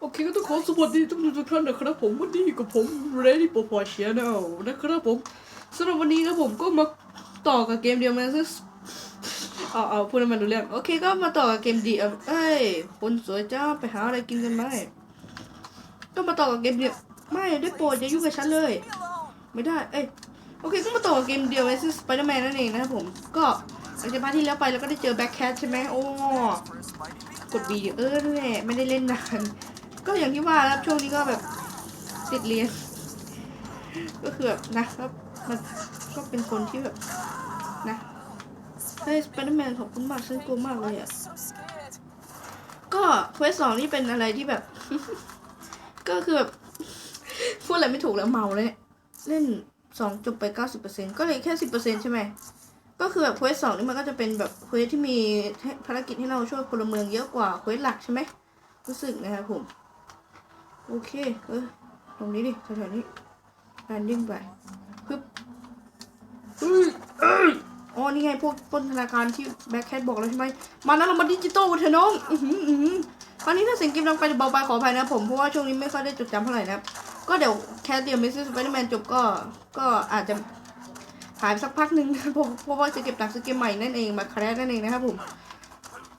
โอเคก็ต้องขอสวัสดีทุกทุกท่านนะครับ ผมวันนี้กับผมเรดี้ p ป p ช c h น n นะครับผมสำหรับวันนี้ครับผมก็มาต่อกับเกมเดียวมันซึ่งเอาเอาพูดให้มันรู้เรื่องโอเคก็มาต่อกับเกมดีเอ้ยคนสวยจ้าไปหาอะไรกินกันไหมก็มาต่อกับเกมเดียวไม่ได้โปรดอย่ายุ่งกับฉันเลย ไม่ได้เอ้ยโอเคก็มาต่อกับเกมเดียวไว้ซึ่งสไปเดอร์แมนนั่นเองนะครับผมก็หลังจากพาทที่แล้วไปแล้วก็ได้เจอแบ็คแคทใช่ไหมโอ้กดบีเออนั่นแหละไม่ได้เล่นนาน ก็อย่างที่ว่าแล้วช่วงนี้ก็แบบติดเรียน ก็คือแบบนะก็มันก็เป็นคนที่แบบนะเฮ้ยสไปเดอร์แมนขอบคุณมากฉันกลัวมากเลยอะก็เควสสองนี่เป็นอะไรที่แบบ ก็คือแบบพูดอะไรไม่ถูกแล้วเมาเลยเล่นสองจบไปเก้าสิบเปอร์เซ็นก็เลยแค่สิบเปอร์เซ็นใช่ไหมก็คือแบบเควสสองนี่มันก็จะเป็นแบบเควสที่มีภารกิจให้เราช่วยพลเมืองเยอะกว่าเควสหลักใช่ไหมรู้สึกนะครับผม โอเค เออ ตรงนี้ดิแถวๆนี้แลนดิ้งไปปึ๊บเฮ้ยเอ้ยอ๋อ นี่ไงพวกปล้นธนาคารที่แบ็คแคทบอกแล้วใช่ไหม มานะเรามาดิจิตอลกันเถอะน้อง อือหืออือหือคราวนี้ถ้าเสียงเกมดังไปเบาไปขออภัยนะผม เพราะว่าช่วงนี้ไม่ค่อยได้จดจำเท่าไหร่นะก็เดี๋ยวแคสเดียวมิสซิสสไปเดอร์แมนจบก็ ก็อาจจะหายสักพักหนึ่งเพราะเพราะว่าจะเก็บตังค์ซื้อเกมใหม่นั่นเองมาแคสนั่นเองนะครับผม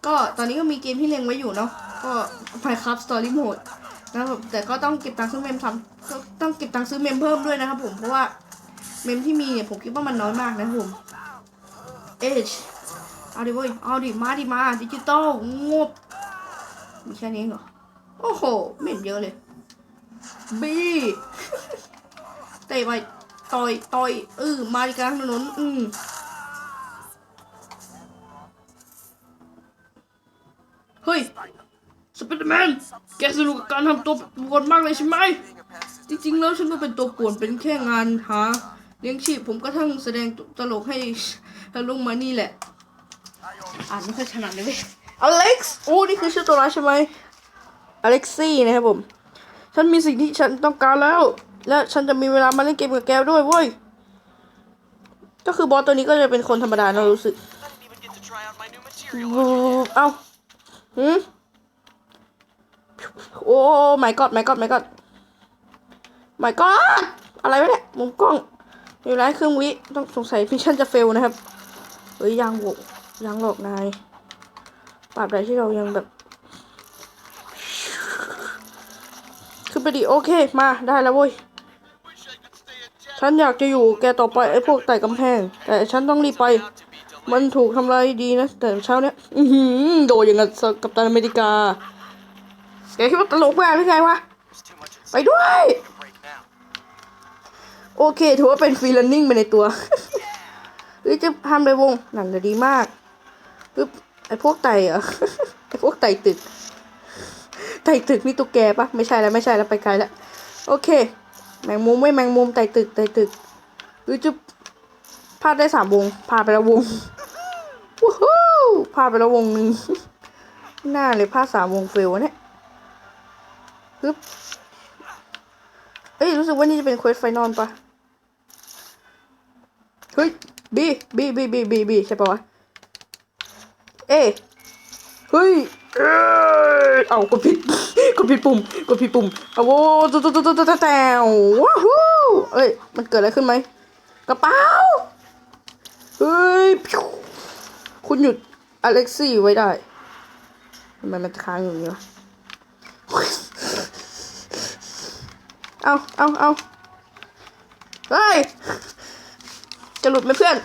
ก็ตอนนี้ก็มีเกมที่เล็งไว้อยู่เนาะ ก็ Minecraft Story Mode นะครับแต่ก็ต้องเก็บตังค์ซื้อเมมทำก็ต้องเก็บตังค์ซื้อเมมเพิ่มด้วยนะครับผมเพราะว่าเมมที่มีเนี่ยผมคิดว่ามันน้อยมากนะครับผมเอชเอาดิเว้ยเอาดิมาดิมาดิจิตอลงบมีแค่นี้เหรอโอ้โหไม่เห็นเยอะเลยบีเตะไปต่อยต่อยเออมาดิกลางถนนอืมเฮ้ย สไปเดอร์แมน แกสนุกกับการทำตัวป่วนมากเลยใช่ไหม จริงๆ แล้วฉันก็เป็นตัวป่วนเป็นแค่งานหาเลี้ยงชีพ ผมก็ทั้งแสดงตลกให้ให้ลุงมานี่แหละ อ่านไม่ค่อยถนัดเลยเว้ยอเล็กซ์โอ้นี่คือชื่อตัวร้ายใช่ไหมอเล็กซี่นะครับผม ฉันมีสิ่งที่ฉันต้องการแล้ว และฉันจะมีเวลามาเล่นเกมกับแกด้วยเว้ย ก็คือบอสตัวนี้ก็จะเป็นคนธรรมดาเรารู้สึก I didn't even get to try out my new material. วูบเอ้าหืมโอ้ my god my god my god my god อะไรวะเนี่ยมุมกล้องอยู่ไรเครื่องวิต้องสงสัยมิชชั่นจะเฟลนะครับเฮ้ยยังโวยังหลอกนายปราบใดที่เรายังแบบขึ้นไปดิโอเคมาได้แล้วเว้ยฉันอยากจะอยู่แกต่อไปไอ้พวกไต่กำแพง แต่ฉันต้องรีบไป มันถูกทำลายดีนะ แต่เช้าเนี้ยอืโดนอย่างกับกับตันอเมริกา แกคิดว่าตลกมากหรือไงวะ There's too much ไปด้วย break now. โอเค ถือว่าเป็นฟรีแลนนิ่งไปในตัวเฮ้ยจะทำเลยวงนั่นเลยดีมากปึ๊บไอพวกไต่เหรอไอพวกไต่ตึก ไต่ตึกนี่ตุ๊กแกปะไม่ใช่แล้วไม่ใช่แล้วไปไกลแล้วโอเค แมงมุมไม่แมงมุมไต่ตึกไต่ตึกเฮ้ยจะพลาดได้สามวงพลาดไปแล้ววงวู้ฮู้พลาดไปแล้ววงหนึ่งหน้าเลยพลาดสามวงเฟลวะเนี่ย ปึ๊บเอ้ยรู้สึกว่านี่จะเป็นเควสไฟนอลปะเฮ้ยบีบีบีบีบีบีใช่ปะวะเอ้เฮ้ยเอ้ยเอากดผิดกดผิดปุ่มกดผิดปุ่มเอาโว้ตุ๊ตุ๊ตุ๊ตุ๊ตุ๊ตุ๊แต่ว้าวฮู้เอ้ยมันเกิดอะไรขึ้นไหมกระเป๋าเฮ้ยพิวคุณหยุดอเล็กซี่ไว้ได้ทำไมมันค้างอยู่อย่างนี้วะ เอาเอาเอาเฮ้ย จะหลุดไหมเพื่อน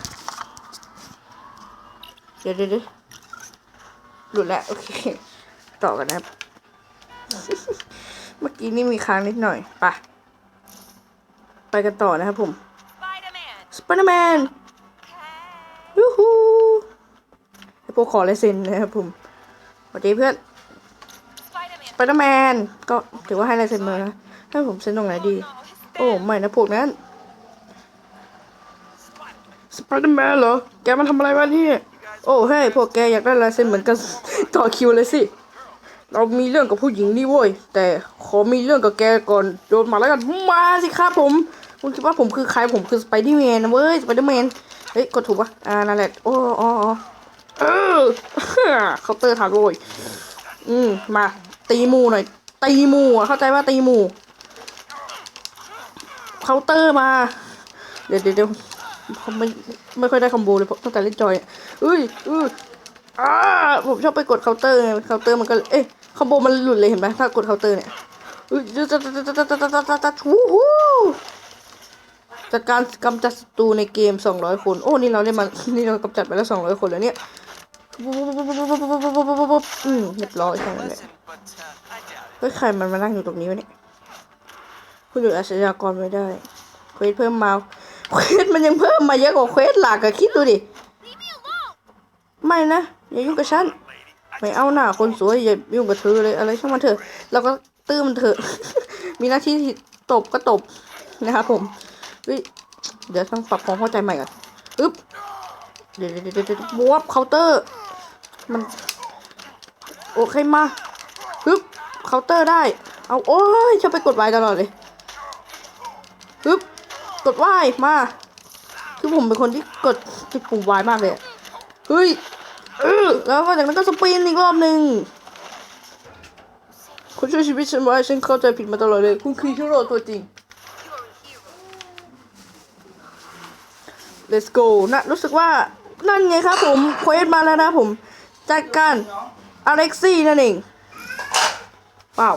เดี๋ยวเดี๋ยวเดี๋ยวหลุดแล้ว โอเค ต่อกันนะครับ เมื่อกี้นี่มีค้างนิดหน่อยไปะไปกันต่อนะครับผม Spider-Man. สไปเดอร์แมน Hey. ยูฮูไอพวกขอลายเซ็นนะครับผมสวัสดีเพื่อน Spider-Man. สไปเดอร์แมนก็ถือว่าให้ลายเซ็นมานะ ให้ผมเซ็นตรงไหนดี Oh, his โอ้ไม่นะพวกนั้นสไปเดอร์แมนเหรอ แกมาทำอะไรวะที่นี่ โอ้เฮ้ยพวกแกอยากได้ลายเซ็นเหมือนกันต่อคิวเลยสิ เรามีเรื่องกับผู้หญิงนี่โว้ย แต่ขอมีเรื่องกับแกก่อนโดนมาแล้วกัน มาสิครับผม คุณคิดว่าผมคือใครผมคือสไปเดอร์แมนนะเว้ย สไปเดอร์แมน เฮ้ย กดถูกปะอ่า นั่นแหละ โอ้อ๋ออ๋อเออเคาน์เตอร์ถามโว้ย อืม มา ตีหมูหน่อยเตตีหมู่อะเข้าใจว่าตีหมู่ เคาน์เตอร์มา เดี๋ยวเดี๋ยวผมไม่ไม่ค่อยได้คอมโบเลยเพราะตั้งแต่เล่นจอยอุ้ยอุ้ยอ้าผมชอบไปกดเคาน์เตอร์ไงเคาน์เตอร์มันก็เอ๊ะคอมโบมันหลุดเลยเห็นไหมถ้ากดเคาน์เตอร์เนี่ยอุ้ยจัดจัดจัดจัดจัดจัดจัดจัดวู้ฮู้จัดการกำจัดศัตรูในเกม 200 คน โอ้ นี่เราเล่นมา นี่เรากำจัดไปแล้ว 200 คนแล้วเนี่ยอืมเรียบร้อยแค่นั้นแหละ Pleasant, but uh, I doubt it. เฮ้ยใครมันมานั่งอยู่ตรงนี้วะเนี่ย คุณหยุดอาชญากรไม่ได้เควสเพิ่มมาเควสมันยังเพิ่มมาเยอะกว่าเควสหลักอะคิดดูดิไม่นะอย่ายุ่งกับฉันไม่เอาหน้าคนสวยอย่ายุ่งกับเธอเลยอะไรช่างมันเถอะเราก็ตื้มนเถอะ มีหน้าที่ตบก็ตบนะครับผมเดี๋ยวต้องปรับความเข้าใจใหม่ก่อนอึ๊บเดี๋ยวเดี๋ยวเดี๋ยวเดี๋ยวบวบเคาน์เตอร์ มัน โอเคมาฮึบเคาน์เตอร์ได้ เอา โอ้ยชอบไปกดไวตลอดเลย กดไวมา คือผมเป็นคนที่กดที่ปุ่มไวมากเลยเฮ้ยเออแล้วก็จากนั้นก็สปินอีกรอบหนึ่งคุณช่วยชีวิตฉันไว้ฉันเข้าใจผิดมาตลอดเลย คุณคือฮีโร่ตัวจริง let's go นะรู้สึกว่านั่นไงครับผมเควสมาแล้วนะผมจัดการอเล็กซี่นั่นเองว้าว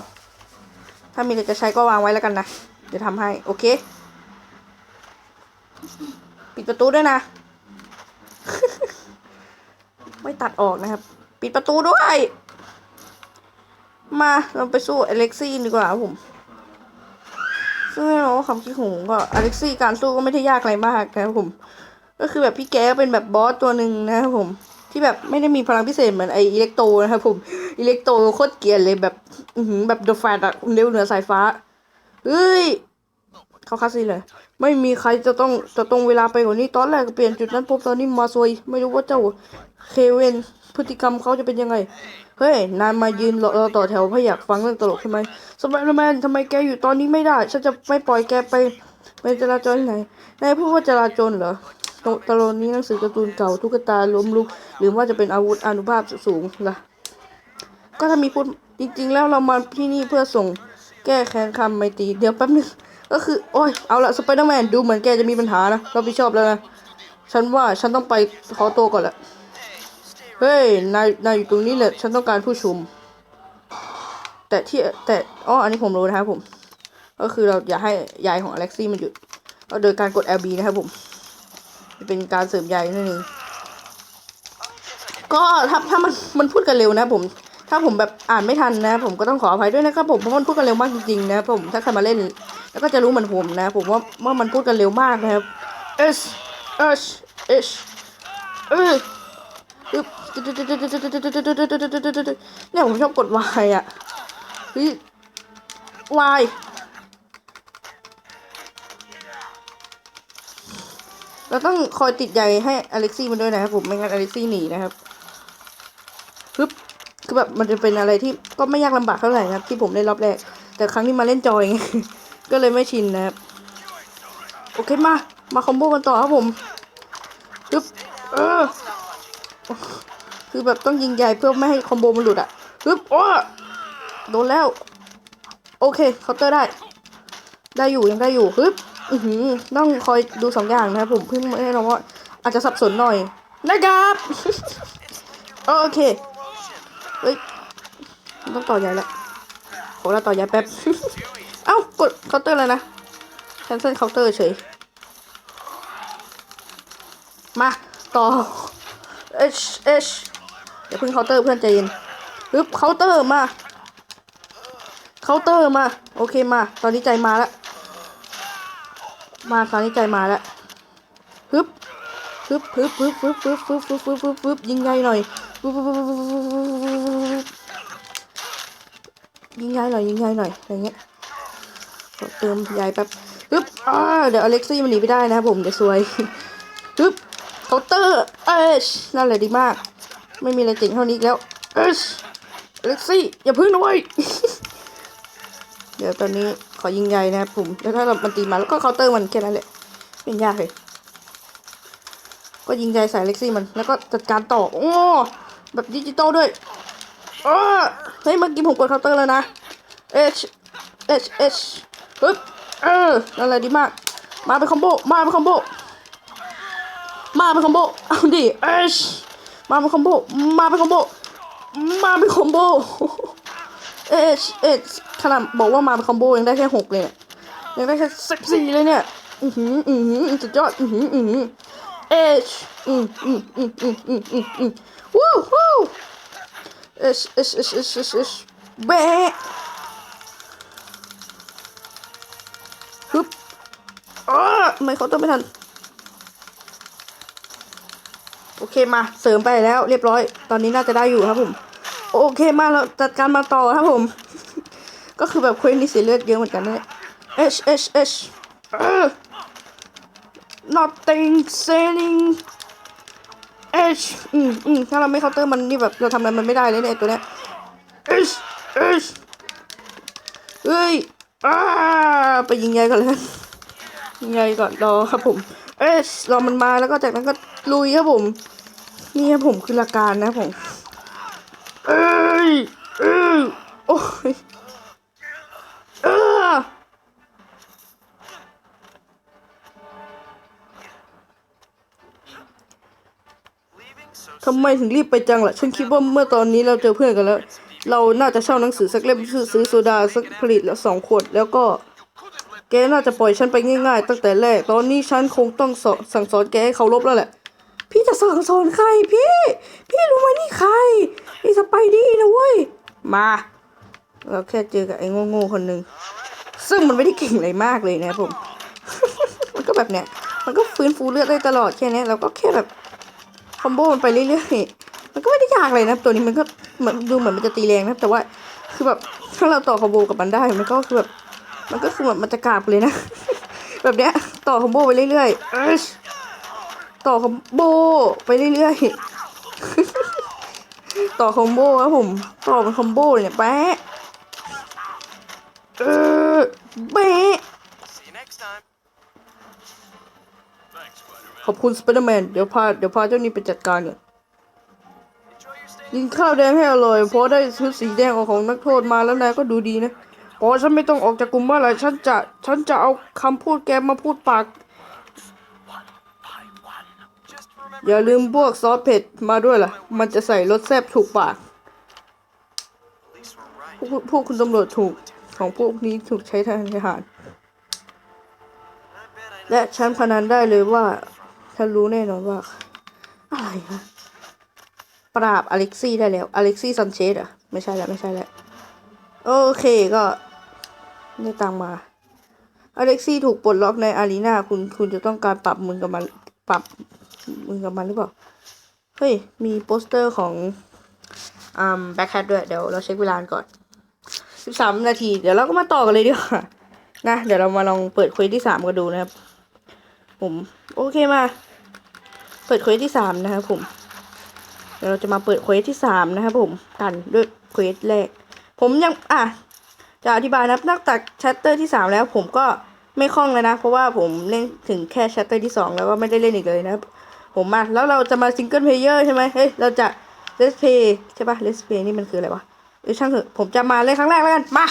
ถ้ามีอะไรจะใช้ก็วางไว้แล้วกันนะ เดี๋ยวทำให้ โอเค ปิดประตูด้วยนะ ไม่ตัดออกนะครับ ปิดประตูด้วย มาเราไปสู้อเล็กซี่ดีกว่าผมซึ่งแน่นอนว่าความคิดของผมก็อเล็กซี่การสู้ก็ไม่ได้ยากอะไรมากนะครับผม ก็คือแบบพี่แกก็เป็นแบบบอสตัวหนึ่งนะครับผมที่แบบไม่ได้มีพลังพิเศษเหมือนไออิเล็กโตนะครับผม อิเล็กโตโคตรเกียนเลยแบบอืแบบเดอะแฟตอะเร็วเหนือสายฟ้า เฮ้ย เขาคัสซี่เลย ไม่มีใครจะต้องจะตรงเวลาไปกว่านี้ตอนแรกเปลี่ยนจุดนั้นปุ๊บตอนนี้มาซวยไม่รู้ว่าเจ้าเคเวนพฤติกรรมเขาจะเป็นยังไง เฮ้ย นายมายืนรอรอต่อแถวเพื่ออยากฟังเรื่องตลกใช่ไหมสไปเดอร์แมนทำไมแกอยู่ตอนนี้ไม่ได้ ฉันจะไม่ปล่อยแกไปไปจราจรที่ไหนนายพูดว่าจราจรเหรอตลอนนี้หนังสือการ์ตูนเก่าตุ๊กตาล้มลุก หรือว่าจะเป็นอาวุธอนุภาพสูงล่ะ ก็ถ้ามีพูดจริง ๆ แล้วเรามาที่นี่เพื่อส่งแก้แค้นคำไม่ตี เดี๋ยวแป๊บนึง ก็คือ โอ้ย เอาละสไปเดอร์แมนดูเหมือนแกจะมีปัญหานะรับผิดชอบแล้วนะ ฉันว่าฉันต้องไปขอตัวก่อนละเฮ้ย นาย นายอยู่ตรงนี้แหละ ฉันต้องการผู้ชุม แต่ที่แต่อ๋ออันนี้ผมรู้นะครับผม ก็คือเราอย่าให้ยายของอเล็กซี่มันหยุดก็โดยการกด LB นะครับผม เป็นการเสริมใยนั่นเอง ก็ถ้าถ้ามันมันพูดกันเร็วนะผม ถ้าผมแบบอ่านไม่ทันนะ ผมก็ต้องขออภัยด้วยนะครับผม เพราะมันพูดกันเร็วมากจริงๆนะผม ถ้าใครมาเล่น แล้วก็จะรู้เหมือนผมนะ ผมว่าว่ามันพูดกันเร็วมากนะครับ S S S เอออึ๊บเนี่ยผมชอบกด Y อะเฮ้ย Y เราต้องคอยติดใยให้อเล็กซี่มันด้วยนะครับผมไม่งั้นอเล็กซี่หนีนะครับฮึบคือแบบมันจะเป็นอะไรที่ก็ไม่ยากลำบากเท่าไหร่นะครับที่ผมได้รอบแรก แต่ครั้งที่มาเล่นจอยไง ก็เลยไม่ชินนะครับ โอเคมา มาคอมโบกันต่อครับผมฮึบเออ คือแบบต้องยิงใหญ่เพื่อไม่ให้คอมโบมันหลุดอะฮึบโอ้โดนแล้ว โอเคเคาน์เตอร์ได้ ได้อยู่ยังได้อยู่ฮึบอือหือต้องคอยดูสองอย่างนะครับผมเพิ่งไม่ได้ลองว่าอาจจะสับสนหน่อยนะครับโอเค เฮ้ย ต้องต่อใหญ่ละขอเราต่อใหญ่แป๊บ กดเคาน์เตอร์แล้วนะแคนเซิลเคาน์เตอร์เฉย มาต่อ H H เดี๋ยวเพิ่งเคาน์เตอร์เพื่อนใจเย็นฮึบเคาน์เตอร์มาเคาน์เตอร์มา โอเคมา ตอนนี้ใจมาแล้วมาตอนนี้ใจมาแล้วฮึบฮึบฮึบฮึบฮึบฮึบฮึบฮึบฮึบฮึบฮึบยิงไงหน่อยฮึบฮึบฮึบฮึบฮึบฮึบยิงไงหน่อยยิงไงหน่อยอะไรเงี้ย เติมยายแป๊บฮึบอ่าเดี๋ยวอเล็กซี่มันหนีไปได้นะครับผมเดี๋ยวซวยฮึบเคาน์เตอร์เอชนั่นแหละดีมาก ไม่มีอะไรเจ๋งเท่านี้แล้วเอชอเล็กซี่อย่าพึ่งนะเว้ยเดี๋ยวตอนนี้ขอยิงใหญ่นะครับผมแล้วถ้าเรามันตีมาแล้วก็เคาน์เตอร์มันแค่นั้นแหละไม่ยากเลยก็ยิงใหญ่ใส่เล็กซี่มันแล้วก็จัดการต่อโอ้แบบดิจิตอลด้วยอ้อเฮ้ยเมื่อกี้ผมกดเคาน์เตอร์แล้วนะ H H H ฮึบเออนั่นแหละดีมาก มาเป็นคอมโบ มาเป็นคอมโบ มาเป็นคอมโบ เอาดิ H มาเป็นคอมโบ มาเป็นคอมโบ มาเป็นคอมโบ H H ขนาดบอกว่ามาเป็นคอมโบยังได้แค่หกเลยเนี่ยยังได้แค่สิบสี่เลยเนี่ย อือหือ อือหือสุดยอด อือหือ อือหือ H อืมอืมอืมอืมอืมอืมอืมวู้วู้ H H H H H H แบะ อ้าไมเขาต้องไม่ทัน โอเคมาเสริมไปแล้ว เรียบร้อย ตอนนี้น่าจะได้อยู่ครับผม โอเคมาเราจัดการมาต่อครับผม ก็คือแบบเควสนี้เสียเลือดเยอะเหมือนกันนะเนี่ย H H H เออ nothing selling H อืมอืมถ้าเราไม่เคาน์เตอร์มันนี่แบบเราทำอะไรมันไม่ได้เลยเนี่ยตัวเนี้ย H H เฮ้ยอ้าไปยิงใหญ่ก่อนเลย ยิงใหญ่ก่อนรอครับผม H รอมันมาแล้วก็จากนั้นก็ลุยครับผม นี่ครับผมคือหลักการนะผมเอ้ยเอ้ยโอ้ยเออทำไมถึงรีบไปจังล่ะ ฉันคิดว่าเมื่อตอนนี้เราเจอเพื่อนกันแล้ว เราน่าจะเช่าหนังสือสักเล่มซื้อซื้อโซดาสักผลิตละสองขวดแล้วก็ แกน่าจะปล่อยฉันไปง่ายๆ ตั้งแต่แรก ตอนนี้ฉันคงต้องส,สั่งสอนแกให้เคารพแล้วแหละ พี่จะสั่งสอนใครพี่ พี่รู้ไหมนี่ใครไอ้สไปดี้นะเว้ย มา เราแค่เจอกับไอ้โง่ๆคนหนึ่ง ซึ่งมันไม่ได้เก่งอะไรมากเลยนะผม มันก็แบบเนี้ย มันก็ฟื้นฟูเลือดได้ตลอดแค่นี้เราก็แค่แบบคอมโบมันไปเรื่อยๆ มันก็ไม่ได้ยากเลยนะ ตัวนี้มันก็เหมือนดูเหมือนมันจะตีแรงนะ แต่ว่า คือแบบถ้าเราต่อคอมโบกับมันได้ มันก็คือแบบ มันก็คือแบบมันจะกราบเลยนะ แบบเนี้ยต่อคอมโบไปเรื่อยๆต่อคอมโบไปเรื่อยๆ ต่อคอมโบครับผม ต่อเป็นคอมโบเนี่ยแปะเออแปะขอบคุณสไปเดอร์แมน เดี๋ยวพาเดี๋ยวพาเจ้านี้ไปจัดการก่อนกินข้าวแดงให้อร่อยเพราะได้ชุดสีแดงออกของนักโทษมาแล้วนายก็ดูดีนะ พอฉันไม่ต้องออกจากกลุ่มเมื่อไหร่ฉันจะ ฉันจะเอาคำพูดแกมาพูดปาก อย่าลืมพวกซอสเผ็ดมาด้วยล่ะ มันจะใส่รสแซ่บถูกปาก พวกพวกคุณตำรวจถูกของพวกนี้ถูกใช้ทางทหาร และฉันพนันได้เลยว่า ฉันรู้แน่นอนว่า อะไรคะปราบอเล็กซี่ได้แล้ว อเล็กซี่ซันเชสอะ ไม่ใช่แล้ว ไม่ใช่แล้ว โอเคก็ ได้ตังมา อเล็กซี่ถูกปลดล็อกในอารีนาคุณคุณจะต้องการปรับมือกับมันปรับมือกับมันหรือเปล่า เฮ้ย มีโปสเตอร์ของอ่าแบ็คแฮทด้วย เดี๋ยวเราเช็คเวลาก่อน13นาที เดี๋ยวเราก็มาต่อกันเลยดีกว่านะ เดี๋ยวเรามาลองเปิดควสที่สามกันดูนะครับ ผม โอเคมา เปิดควสที่สามนะครับผม เดี๋ยวเราจะมาเปิดเควสที่สามนะครับผม กันด้วยเควสแรก ผมยัง อะ จะอธิบายนะครับนอกจากชัตเตอร์ที่สามแล้วผมก็ไม่คล่องเลยนะ เพราะว่าผมเล่นถึงแค่ชัตเตอร์ที่สองแล้วก็ไม่ได้เล่นอีกเลยนะผมมาแล้วเราจะมาซิงเกิลเพลเยอร์ใช่ไหมเฮ้ยเราจะเลสเพย์ใช่ปะเลสเพย์นี่มันคืออะไรวะเออช่างเถอะผมจะมาเล่นครั้งแรกแล้วกัน มา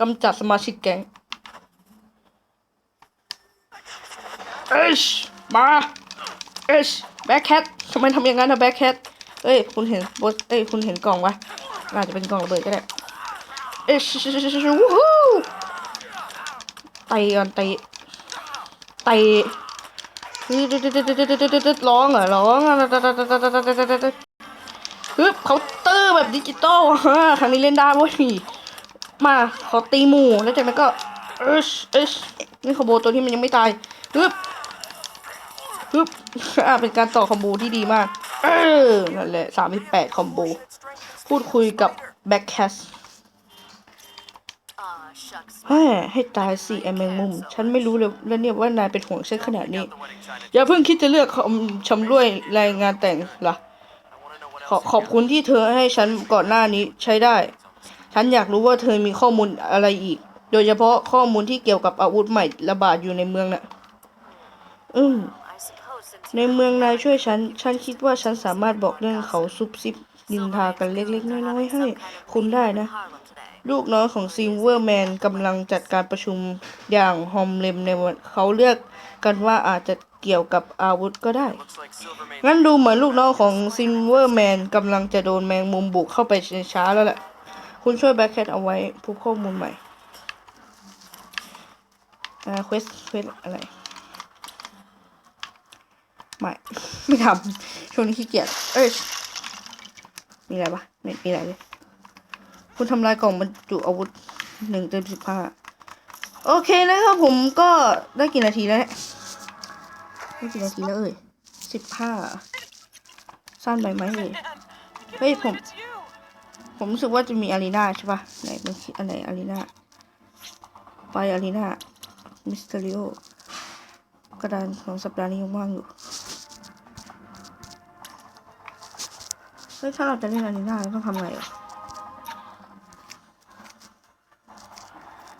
กำจัดสมาชิกแก๊งเอชมา เอชแบ็คแคททำไมทำอย่างนั้นนะแบ็คแคทเอ้ยคุณเห็นบทเอ้ยคุณเห็นกล่องวะอาจจะเป็นกล่องระเบิดก็ได้เอชวู้ฮู้ไตก่อนไตไตร้องเหรอร้องฮึบเคาน์เตอร์แบบดิจิตอลฮะครั้งนี้เล่นได้เว้ยมาขอตีหมู่แล้วจากนั้นก็เอชเอชนี่คอมโบตัวที่มันยังไม่ตายฮึบ ฮึบอ่าเป็นการต่อคอมโบที่ดีมาก เออ นั่นแหละสามสิบแปดคอมโบ พูดคุยกับแบ็คแคสฮ้ให้ตายสิไอแมงมุม ฉันไม่รู้เลยแล้วเนี่ยว่านายเป็นห่วงฉันขนาดนี้ อย่าเพิ่งคิดจะเลือกคำชำร่วยรายงานแต่งล่ะ ขอขอบคุณที่เธอให้ฉันก่อนหน้านี้ใช้ได้ ฉันอยากรู้ว่าเธอมีข้อมูลอะไรอีก โดยเฉพาะข้อมูลที่เกี่ยวกับอาวุธใหม่ระบาดอยู่ในเมืองน่ะ อืม ในเมืองนายช่วยฉัน ฉันคิดว่าฉันสามารถบอกเรื่องเขาซุบซิบนินทากันเล็กๆ น้อยๆให้คุณได้นะ ลูกน้อยของซิลเวอร์แมนกำลังจัดการประชุมอย่างฮอมเลมในวันเขาเลือกกันว่าอาจจะเกี่ยวกับอาวุธก็ได้ งั้นดูเหมือนลูกน้องของซิลเวอร์แมนกำลังจะโดนแมงมุมบุกเข้าไปช้าแล้วแหละ คุณช่วยแบ็คแคทเอาไว้ผู้ข้อมูลใหม่อ่าเควสเควสอะไร ไม่ไม่ทำช่วงนี้ขี้เกียจเอ้ยมีอะไรปะไม่มีอะไรเลยคุณทำลายกล่องบรรจุอาวุธหนึ่งเต็มสิบห้าโอเคนะครับผมก็ได้กี่นาทีแล้วได้กี่นาทีแล้วเอ่ยสิบห้าสั้นไปไหมเอ่ยเฮ้ยผม ผมรู้สึกว่าจะมีอารีนาใช่ปะไหนมันคิดอันไหนอารีนาไปอารีนามิสเตอริโอกระดานของสัปดาห์นี้ยังว่างอยู่ ฮ้ยถ้าเราจะเล่นอารีนาเราต้องทำไงอะ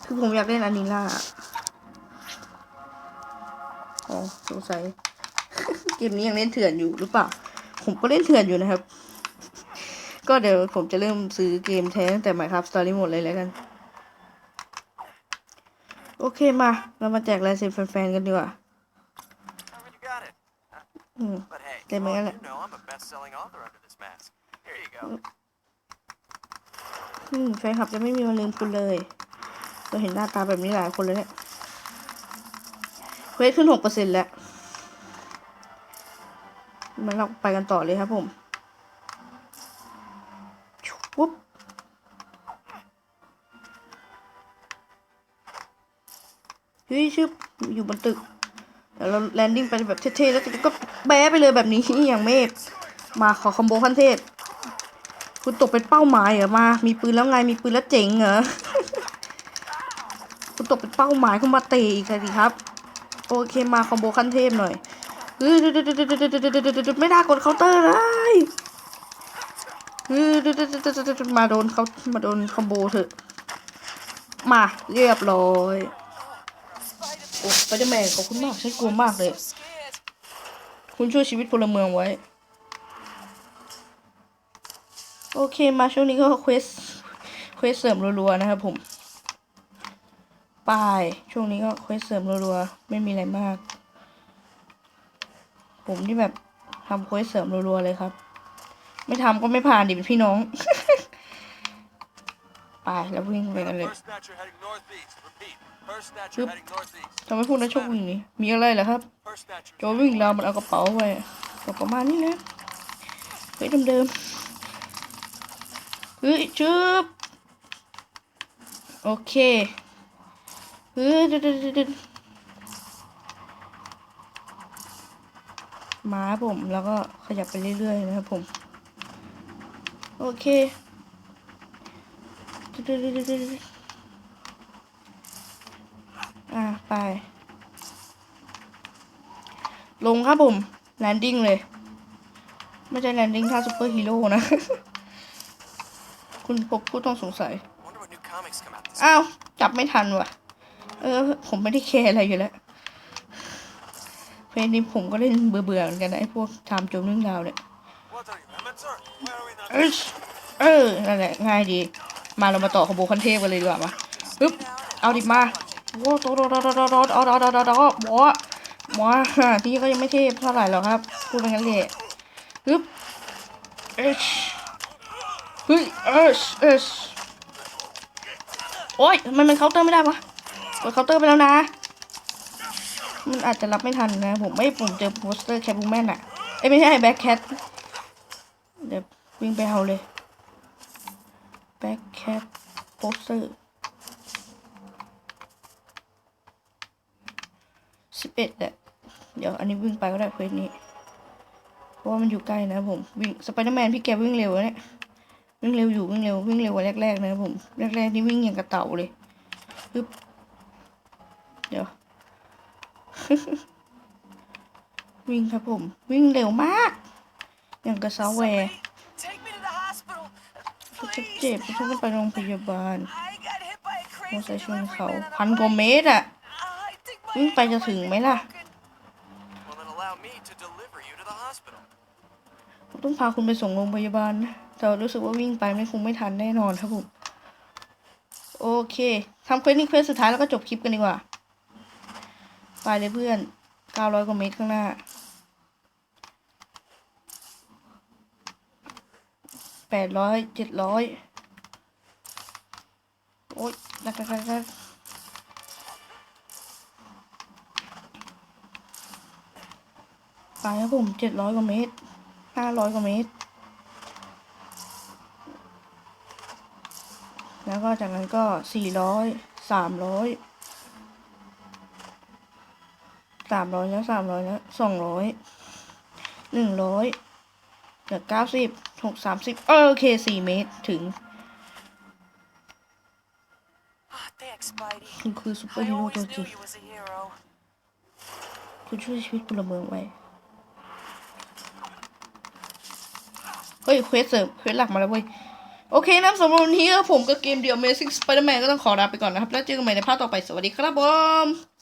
คือผมอยากเล่นอารีนาอ๋อสงสัยเกมนี้ยังเล่นเถื่อนอยู่หรือเปล่า ผมก็เล่นเถื่อนอยู่นะครับ ก็เดี๋ยวผมจะเริ่มซื้อเกมแท้ตั้งแต่ Minecraft Story หมดเลยแล้วกัน โอเคมา เรามาแจกลายเซ็นแฟนๆกันดีกว่า Oh, you got it. อืม But hey, Để come mấy on, cái này. you know I'm a อืมแฟนคลับจะไม่มีวันลืมคุณเลยเราเห็นหน้าตาแบบนี้หลายคนเลยเนี่ยเควสขึ้นหกเปอร์เซ็นต์แล้วมาเราไปกันต่อเลยครับผมปุ๊บเฮ้ยชึบอยู่บนตึกเดี๋ยวเราแลนดิ้งไปแบบเท่ๆแล้วก็แบ๊ไปเลยแบบนี้อย่างเมฟมาขอคอมโบขั้นเทพ คุณตกเป็นเป้าหมายเหรอมา มีปืนแล้วไง มีปืนแล้วเจ๋งเหรอ คุณตกเป็นเป้าหมายคุณมาเตะอีกสิครับ โอเคมาคอมโบขั้นเทพหน่อยเฮ้ยไม่ได้กดเคาน์เตอร์เลยเฮ้ยมาโดนเขามาโดนคอมโบเถอะ มาเรียบร้อยโอ้ไปเดอร์แมนขอบคุณมากฉันกลัวมากเลย คุณช่วยชีวิตพลเมืองไว้ โอเคมาช่วงนี้ก็เควสเควสเสริมรัวๆนะครับผมไป้ายช่วงนี้ก็เควสเสริมรัวๆไม่มีอะไรมาก ผมนี่แบบทำเควสเสริมรัวๆเลยครับ ไม่ทำก็ไม่ผ่านดิเป็นพี่น้องไปแล้ววิ่งไปกันเลย First snatcher heading northeast. Repeat. First snatcher Yep. heading northeast. ทำไมพูดนะโชควิ่งหนี้มีอะไรเหรอครับ First snatcher. โจวิ่งราวมันเอากระเป๋าไว้ก็ประมาณนี้แหละเฮ้ยเดิมๆ เฮ้ยจึ๊บโอเคเฮ้ยเดินๆมาครับผมแล้วก็ขยับไปเรื่อยๆนะครับผม โอเคอะไป ลงครับผม แลนดิ้งเลย ไม่ใช่แลนดิ้งท่าซูเปอร์ฮีโร่นะ คุณพบผู้ต้องสงสัย Wonder what new comics come out this อ้าว จับไม่ทันว่ะ เออ ผมไม่ได้แคร์อะไรอยู่แล้ว เพลงนี้ผมก็เล่นเบื่อๆเหมือนกันนะไอ้พวกทำโจมเรื่องราวเนี่ย What are you, amateur? Where are we now? เออเออ นั่นแหละ ง่ายดี มาเรามาต่อขบวนคันเทพกันเลยดีกว่ามาปึ๊บ เอาดิมาโว้โตโตโตโตโตโตโตโตโตโตโตหมอหมอที่ก็ยังไม่เทพเท่าไหร่หรอกครับพูดเป็นกันเลยปึ๊บเอช เฮ้ยเอชเอชโอ๊ยทำไมมันเคาน์เตอร์ไม่ได้วะกดเคาน์เตอร์ไปแล้วนะ มันอาจจะรับไม่ทันนะ ผมไม่ผมเจอโปสเตอร์แคทบูแมนอะเอ้ไม่ใช่แบ็คแคทเดี๋ยววิ่งไปเอาเลยแบ็คแคทโปสเตอร์สิบเอ็ดแหละเดี๋ยวอันนี้วิ่งไปก็ได้เควสนี้ เพราะว่ามันอยู่ใกล้นะผม วิ่งสไปเดอร์แมนพี่แกวิ่งเร็วนะเนี่ย วิ่งเร็วอยู่วิ่งเร็ววิ่งเร็วกว่าแรกๆนะครับผมแรกๆนี่วิ่งอย่างกระเต่าเลยปึ๊บเดี๋ยววิ่งครับผม วิ่งเร็วมาก อย่างกับซาวแวร์ Take me to the hospital. ฉันเจ็บฉันต้องไปโรงพยาบาล I got hit by a มอเตอร์ไซ crazy ค์ชน delivery เขา man on a พันกว่า bike. เมตรอะ I think my วิ่งไปจะถึงไหมล่ะ Well, then allow me to deliver hospital. ผมต้องพาคุณไปส่งโรงพยาบาลนะ แต่รู้สึกว่าวิ่งไปไม่คงไม่ทันแน่นอนครับผม โอเคทำเควสนี้เควสสุดท้ายแล้วก็จบคลิปกันดีกว่า ไปเลยเพื่อน900กว่าเมตรข้างหน้า800 700โอ๊ยดักดักดักดักไปครับผม700กว่าเมตร500กว่าเมตร แล้วก็จากนั้นก็สี่ร้อยสามร้อยสามร้อยแล้วสามร้อยแล้วสองร้อยหนึ่งร้อยเหลือเก้าสิบหกสามสิบโอเคสี่เมตรถึงคุณคือซุปเปอร์ฮีโร่ตัวจริงคุณช่วยชีวิตพลเมืองไว้ เฮ้ยเควสเสริมเควสหลักมาแล้วเว้ย โอเคนะสำหรับวันนี้ผมกับเกมเดียว Amazing Spider-Man ก็ต้องขอลาไปก่อนนะครับ แล้วเจอกันใหม่ในภาคต่อไป สวัสดีครับผม